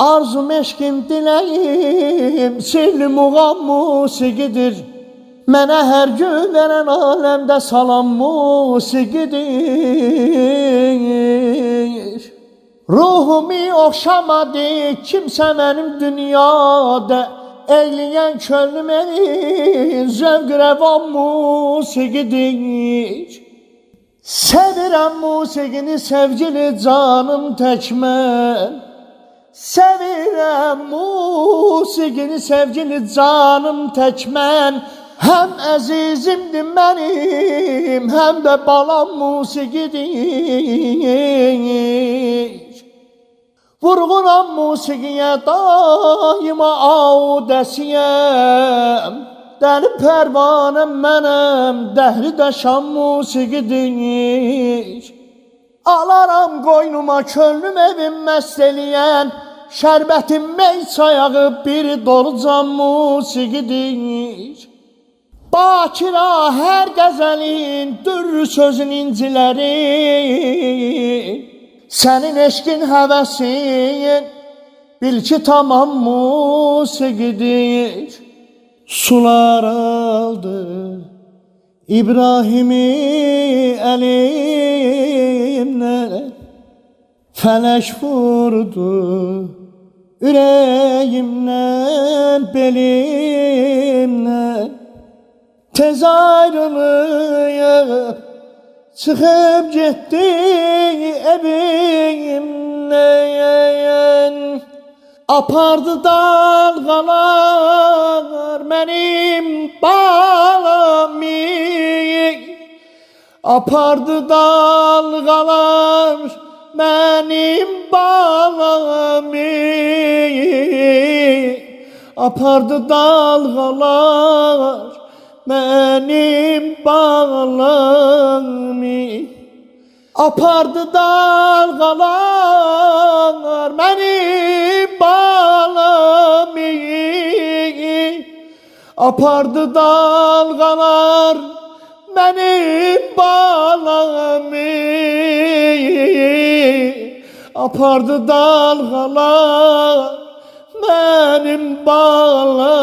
Arzum eşkim dileyim Sirli muğam musigidir Mənə hər gün verən aləmdə salam musigidir Ruhumu oxşamadı kimsə mənim dünyada. Eyləyən könlüm elir zövq rəvan musigidir Sevirəm musiqini sevgili canım tək mən Sevirəm musiqini sevgili canım tək mən Həm əzizimdir mənim, həm də balam musiqidir. Vurğunam musiqiyə daima audəsiyəm Dəli pərvanəm mənəm, dəhri dəşan musiqidir Alaram qoynuma könlüm evim məst eləyən Şərbətim mey sayağı bir dolucan musiqidir Bakira hər qəzəlin dür sözün inciləri Sənin eşqin həvəsin bil ki tamam musiqidir Sular aldı İbrahim'i elimden Feleş vurdu Yüreğimden belimden. Tez ayrılıp Çıkıp gitti evimden. Apardı dalgalar benim bağlamı Apardı dalgalar benim bağlamı Apardı dalgalar benim bağlamı Apardı dalgalar benim bağlamı Apardı dalgalar benim bağlamı Apardı dalgalar benim bağlamı